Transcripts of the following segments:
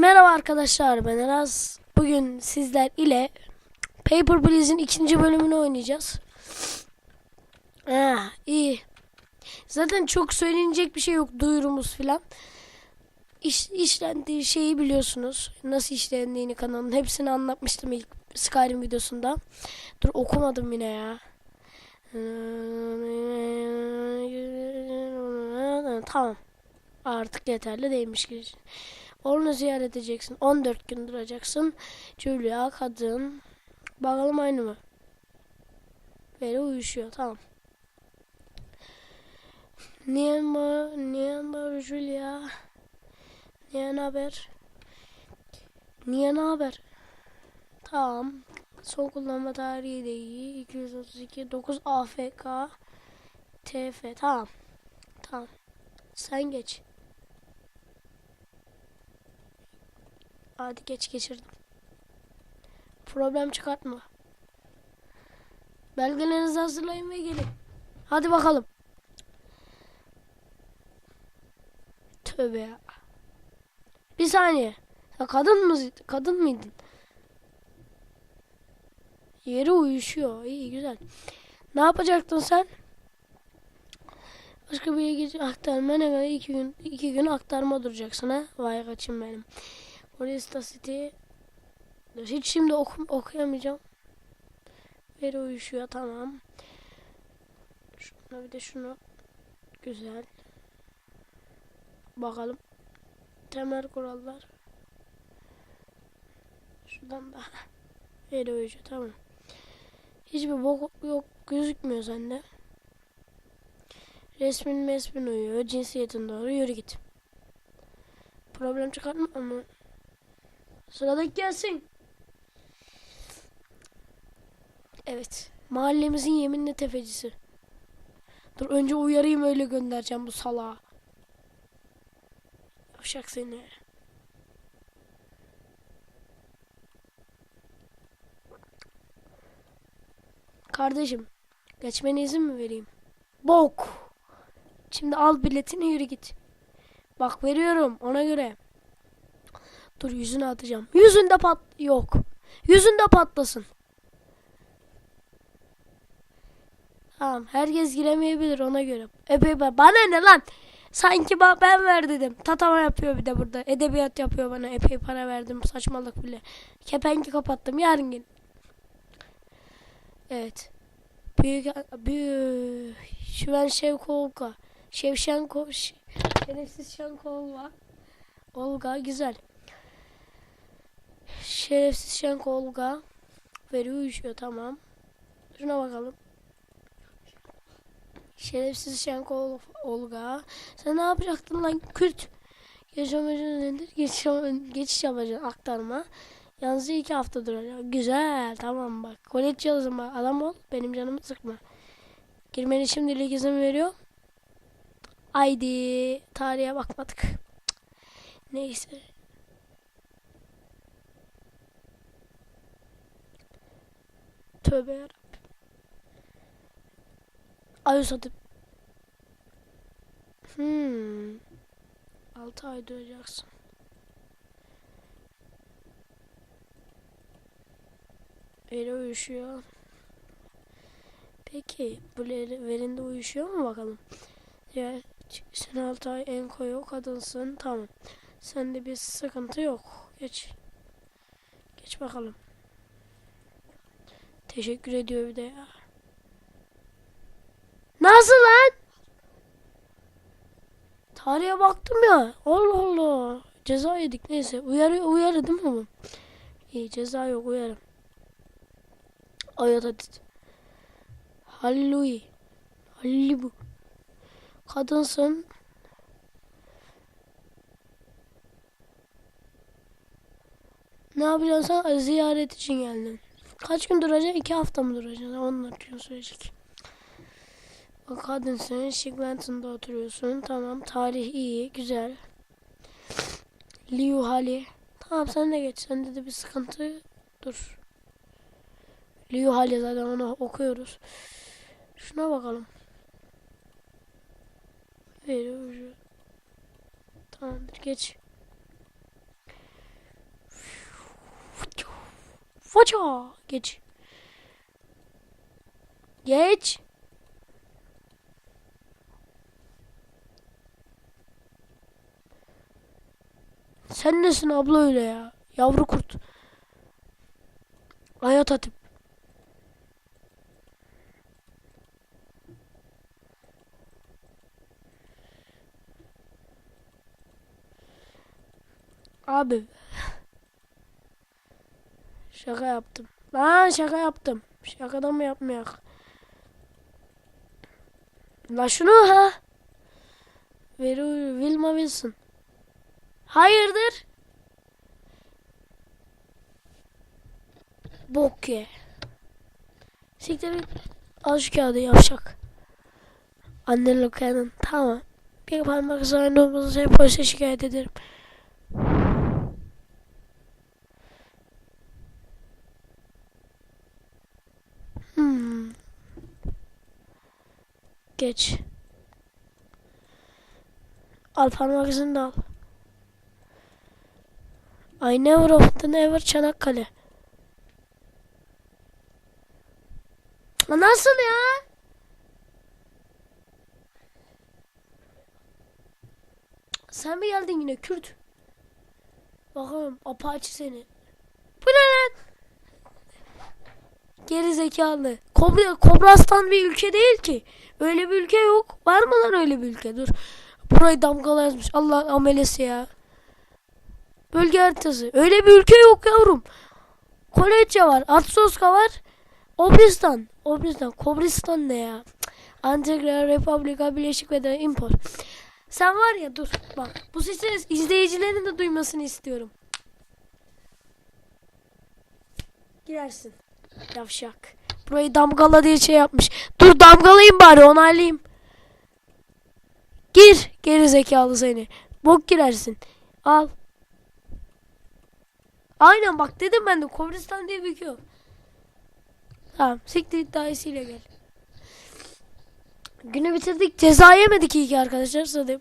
Merhaba arkadaşlar ben Eraz. Bugün sizler ile Paper Please'in ikinci bölümünü oynayacağız. Ah, iyi. Zaten çok söylenecek bir şey yok duyurumuz filan. İş, işlendiği şeyi biliyorsunuz. Nasıl işlendiğini kanalın hepsini anlatmıştım ilk Skyrim videosunda. Dur okumadım yine ya. Tamam. Artık yeterli değilmiş. Onu ziyaret edeceksin. 14 gün duracaksın. Julia kadın. Bakalım aynı mı? Böyle uyuşuyor. Tamam. Niye mi? Niye mi Julia? Niye ne haber? Niye ne haber? Tamam. Son kullanma tarihi de iyi. 232 9 AFK TF. Tamam. Tamam. Sen geç. Hadi geç geçirdim. Problem çıkartma. Belgelerinizi hazırlayın ve gelin. Hadi bakalım. Tövbe ya. Bir saniye. Sen kadın mı kadın mıydın? Yeri uyuşuyor. İyi güzel. Ne yapacaktın sen? Başka bir yere aktarma ne kadar iki gün iki gün aktarma duracaksın ha. Vay kaçım benim. Foresta City. Hiç şimdi oku, okuyamayacağım. Veri uyuşuyor tamam. Şuna bir de şunu. Güzel. Bakalım. Temel kurallar. Şuradan da. Veri uyuşuyor tamam. Hiçbir bok yok gözükmüyor sende. Resmin mesmin uyuyor. Cinsiyetin doğru. Yürü git. Problem çıkartma ama. Sıradaki gelsin. Evet. Mahallemizin yeminli tefecisi. Dur önce uyarayım öyle göndereceğim bu salağa. Yavşak seni. Kardeşim. Geçmene izin mi vereyim? Bok. Şimdi al biletini yürü git. Bak veriyorum ona göre. Dur yüzüne atacağım. Yüzünde pat yok. Yüzünde patlasın. Tamam herkes giremeyebilir ona göre. Epey. Bana ne lan? Sanki ben, ben ver dedim. Tatama yapıyor bir de burada. Edebiyat yapıyor bana. Epey para verdim. Saçmalık bile. Kepengi kapattım. Yarın gel. Evet. Büyük büyük Şüven Şevkolka. Şevşenko Şerefsiz Şenko Olga. Olga güzel. Şerefsiz Şenko Olga. Veri uyuşuyor tamam. Şuna bakalım. Şerefsiz Şenko Ol- Olga. Sen ne yapacaktın lan Kürt? Yaşamacı nedir? Geçiş, geçiş yapacaksın aktarma. Yalnızca iki hafta duracak. Güzel tamam bak. Kolet yazın bak. Adam ol. Benim canımı sıkma. Girmeni şimdilik izin veriyor. Haydi. Tarihe bakmadık. Neyse. Tövbe yarabbim. Ayı satıp. Hmm. 6 ay duracaksın. Eli uyuşuyor. Peki bu verinde uyuşuyor mu bakalım? Ya sen 6 ay en koyu kadınsın. Tamam. Sende bir sıkıntı yok. Geç. Geç bakalım. Teşekkür ediyor bir de ya. Nasıl lan? Tarihe baktım ya. Allah Allah. Ceza yedik neyse. Uyarı uyarı değil mi bu? İyi ceza yok uyarı. Ayat hadi. Halluy. Halli bu. Kadınsın. Ne sen? Ziyaret için geldin. Kaç gün duracaksın? İki hafta mı duracaksın? Onlar için sürecek. O kadınsın. Şiglenton'da oturuyorsun. Tamam. Tarih iyi. Güzel. Liu Hali. Tamam sen de geç. Sende de bir sıkıntı. Dur. Liu Hali zaten onu okuyoruz. Şuna bakalım. Veri ucu. Tamamdır geç. Hoca. Geç. Geç. Sen nesin abla öyle ya? Yavru kurt. Hayat atıp. Abi. Şaka yaptım. Lan şaka yaptım. Şakadan mı yapmayak? La şunu ha. Veri Wilma Wilson. Hayırdır? Bok ye. Siktir. Al şu kağıdı yavşak. Anne Lukan'ın. Tamam. Bir parmak üzerinde olması şey polise şikayet ederim. Hmm. Geç. Al parmak izini de al. I never often ever Çanakkale. Nasıl ya? Sen mi geldin yine Kürt? Bakalım apaçı seni. Bu ne lan? Geri zekalı. Kobra, Kobrastan bir ülke değil ki. Öyle bir ülke yok. Var mı lan öyle bir ülke? Dur. Burayı damgalı yazmış. Allah amelesi ya. Bölge haritası. Öyle bir ülke yok yavrum. Kolekçe var. Atsoska var. Obristan. Obristan. Kobristan ne ya? Antigua Republika Birleşik ve de Impor. Sen var ya dur bak. Bu sesi izleyicilerin de duymasını istiyorum. Girersin. Yavşak. Burayı damgala diye şey yapmış. Dur damgalayayım bari onaylayayım. Gir. Geri zekalı seni. Bok girersin. Al. Aynen bak dedim ben de Kobristan diye yok. Tamam. Siktir iddiasıyla gel. Günü bitirdik. Ceza yemedik iyi ki arkadaşlar. Sadece.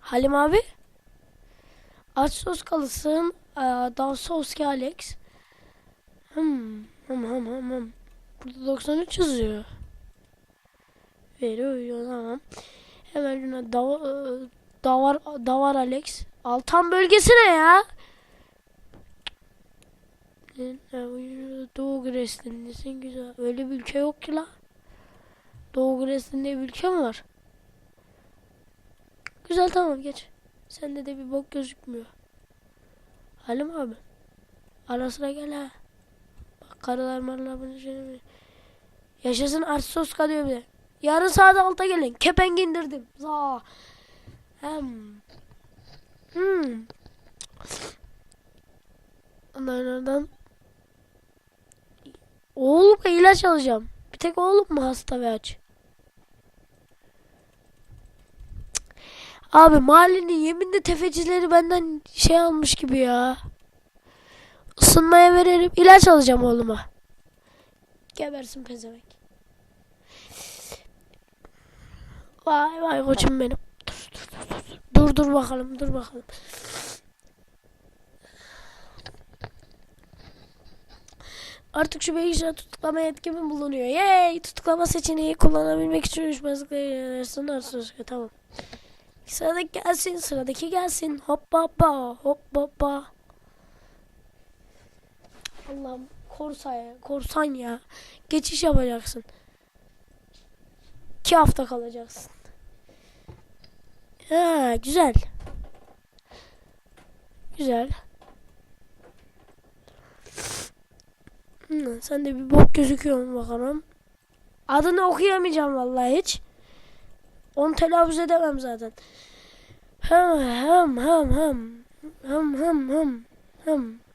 Halim abi. Aç sos kalısın. Daha sos ki Alex. Hmm. Hım hım hım hım. Burada 93 yazıyor. Veriyor tamam. Hemen yine davar, davar, davar Alex. Altan bölgesi ne ya? Doğu Gresin'desin güzel. Öyle bir ülke yok ki la. Doğu Gresin diye bir ülke mi var? Güzel tamam geç. Sende de bir bok gözükmüyor. Halim abi. Ara sıra gel ha. Karılar marlar bunu şey Yaşasın Arsoska diyor bir de. Yarın saat alta gelin. Kepenk indirdim. Za. Hem. Hmm. Onlardan Oğlum ilaç alacağım. Bir tek oğlum mu hasta ve aç? Abi mahallenin yeminli tefecileri benden şey almış gibi ya. Isınmaya veririm. İlaç alacağım oğluma. Gebersin pezevenk. Vay vay koçum benim. Dur dur dur dur. Dur dur bakalım dur bakalım. Artık şu bilgisayar tutuklama yetkimi bulunuyor. Yay! Tutuklama seçeneği kullanabilmek için uyuşmazlıkları. Artık tamam. Sıradaki gelsin, sıradaki gelsin. Hoppa hoppa, hoppa hoppa. Allah'ım korsan ya, korsan ya. Geçiş yapacaksın. İki hafta kalacaksın. Ha, güzel. Güzel. Sen de bir bok gözüküyor bakalım. Adını okuyamayacağım vallahi hiç. Onu telaffuz edemem zaten. Hem hem hem hem hem hem hem hem.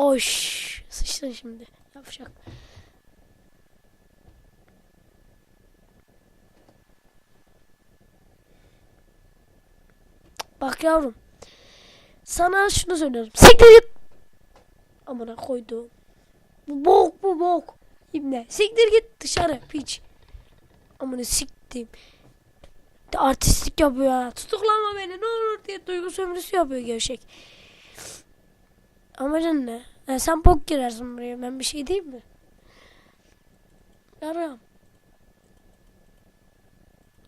Oş. Sıçtın şimdi. Yapacak. Bak yavrum. Sana şunu söylüyorum. Siktir git. Amına koydu. Bu bok bu bok. İbne. Siktir git dışarı piç. Amına siktim. De artistlik yapıyor ha. Tutuklama beni ne olur diye duygu sömürüsü yapıyor gevşek. Amacın ne? Ha, sen bok girersin buraya. Ben bir şey diyeyim mi? Yarım.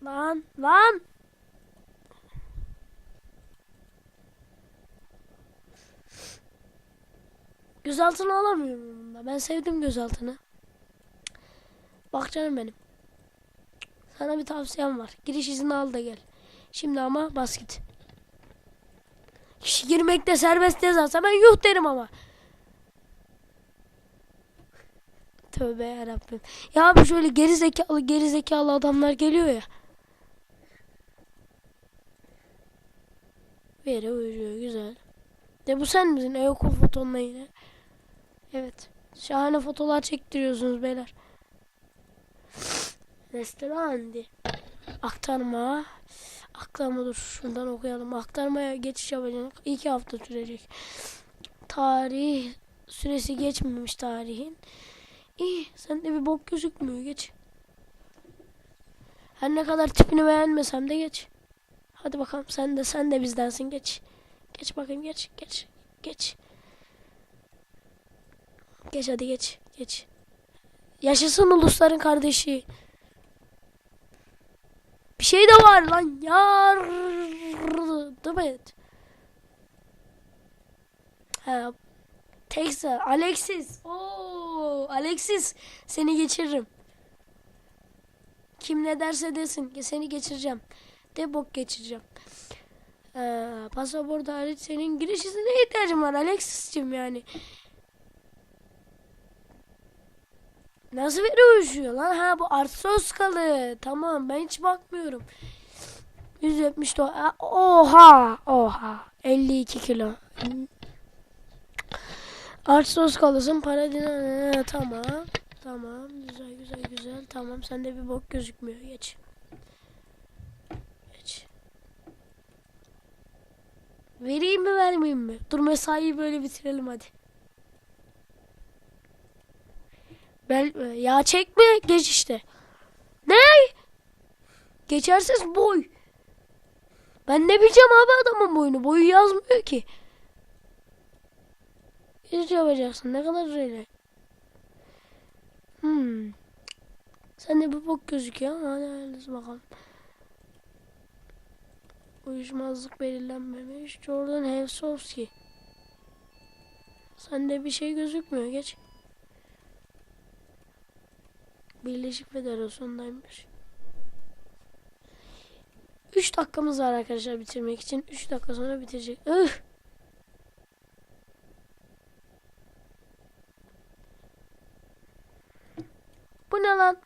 Lan lan. Gözaltını alamıyorum bunda. Ben sevdim gözaltını. Bak canım benim. Sana bir tavsiyem var. Giriş izni al da gel. Şimdi ama bas git. Girmekte serbest yazarsa ben yuh derim ama. Tövbe yarabbim. Ya abi şöyle geri zekalı geri zekalı adamlar geliyor ya. Veri uyuyor güzel. De bu sen misin? E okul fotonla yine. Evet. Şahane fotolar çektiriyorsunuz beyler. Restoran. Aktarma. Aktarma dur şuradan okuyalım. Aktarmaya geçiş yapacak. İki hafta sürecek. Tarih süresi geçmemiş tarihin. İyi sende bir bok gözükmüyor geç. Her ne kadar tipini beğenmesem de geç. Hadi bakalım sen de sen de bizdensin geç. Geç bakayım geç geç geç. Geç hadi geç geç. Yaşasın ulusların kardeşi. Şey de var lan yardım et. Ha, Texas, Alexis. Oo, Alexis seni geçiririm. Kim ne derse desin seni geçireceğim. De bok geçireceğim. Ee, pasaport hariç senin giriş iznine ihtiyacım var Alexis'cim yani. Nasıl bir uyuşuyor lan? Ha bu Arsoskalı. Tamam ben hiç bakmıyorum. 170 dolar. Oha! Oha! 52 kilo. Artsoskalısın para dinar. Tamam. Tamam. Güzel güzel güzel. Tamam sende bir bok gözükmüyor. Geç. Geç. Vereyim mi vermeyeyim mi? Dur mesaiyi böyle bitirelim hadi. Bel ya çekme geç işte. Ne? Geçersiz boy. Ben ne bileceğim abi adamın boyunu. Boyu yazmıyor ki. Geç yapacaksın. Ne kadar öyle. Hmm. Sen de bir bok gözüküyor ama hadi hayırlısı bakalım. Uyuşmazlık belirlenmemiş. Jordan Hevsowski. Sende bir şey gözükmüyor. Geç. Birleşik Federasyonu'ndaymış. 3 dakikamız var arkadaşlar bitirmek için. 3 dakika sonra bitecek. Ih! Bu ne lan?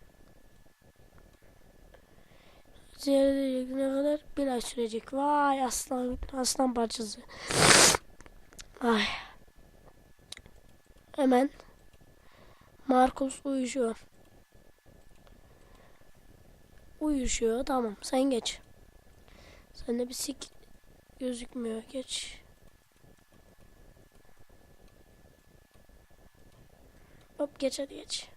Ziyaret ne kadar? Bir ay sürecek. Vay aslan aslan parçası. Ay. Hemen. Marcos uyuşuyor. Uyuşuyor. Tamam. Sen geç. Sende bir sik gözükmüyor. Geç. Hop geç hadi geç.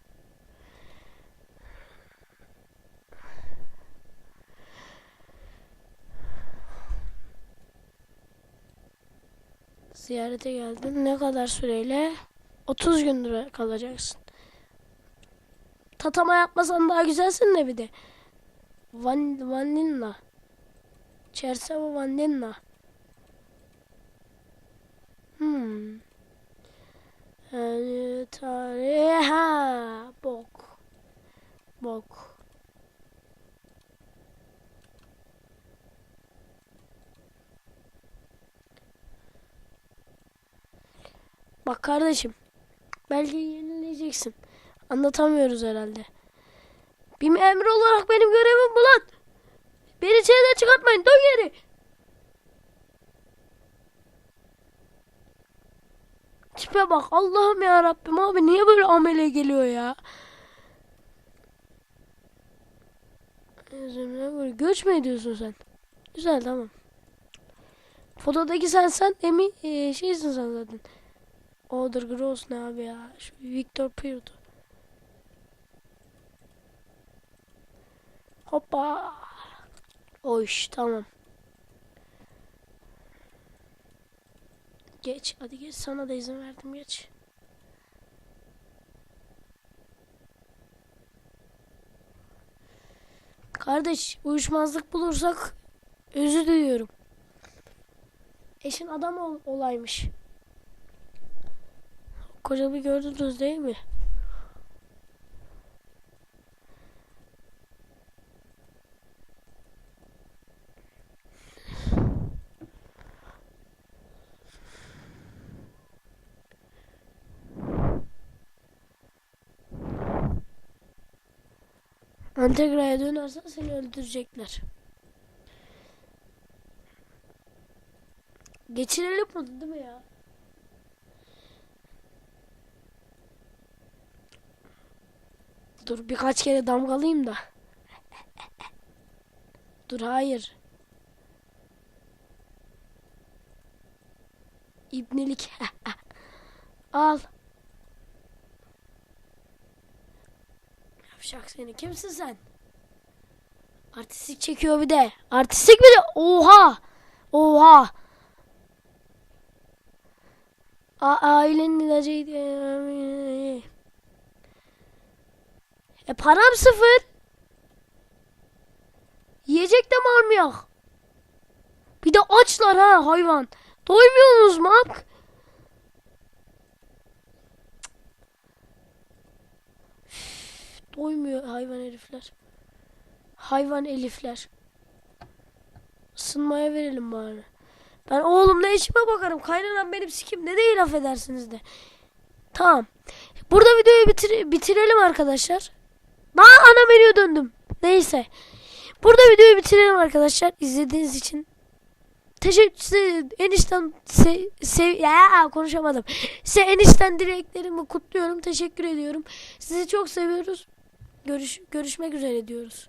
Ziyarete geldin. Ne kadar süreyle? 30 gün kalacaksın. Tatama yapmasan daha güzelsin de bir de. Van, vanilla. Çerseva vanilla. Hmm. Yani tarih ha bok. Bok. Bak kardeşim. Belgeyi yenileyeceksin. Anlatamıyoruz herhalde. Bir memur olarak benim görevim bu lan. Beni şeyden çıkartmayın. Dön geri. Tipe bak. Allah'ım ya Rabbim abi niye böyle amele geliyor ya? Göç mü ediyorsun sen? Güzel tamam. Fotodaki sen sen emin e, şeysin sen zaten. Oder Gross ne abi ya? Şu Victor Pirdo. Hoppa. O iş tamam. Geç hadi geç sana da izin verdim geç. Kardeş uyuşmazlık bulursak özür diliyorum. Eşin adam ol olaymış. Kocamı gördünüz değil mi? Entegra'ya dönersen seni öldürecekler. Geçirelim bunu değil mi ya? Dur birkaç kere damgalayayım da. Dur hayır. İbnelik. Al. Yavşak seni. Kimsin sen? Artistik çekiyor bir de. Artistik bir de. Oha. Oha. A ailenin ilacıydı. E param sıfır. Yiyecek de mi almıyor? Bir de açlar ha hayvan. Doymuyorsunuz mu? Doymuyor hayvan herifler. Hayvan elifler. Isınmaya verelim bari. Ben oğlumla eşime bakarım. Kaynanan benim sikim ne değil affedersiniz de. Tamam. Burada videoyu bitir- bitirelim arkadaşlar. Daha ana menüye döndüm. Neyse. Burada videoyu bitirelim arkadaşlar. İzlediğiniz için teşekkür size enişten se, sev ya konuşamadım. Size enişten dileklerimi kutluyorum. Teşekkür ediyorum. Sizi çok seviyoruz. Görüş görüşmek üzere diyoruz.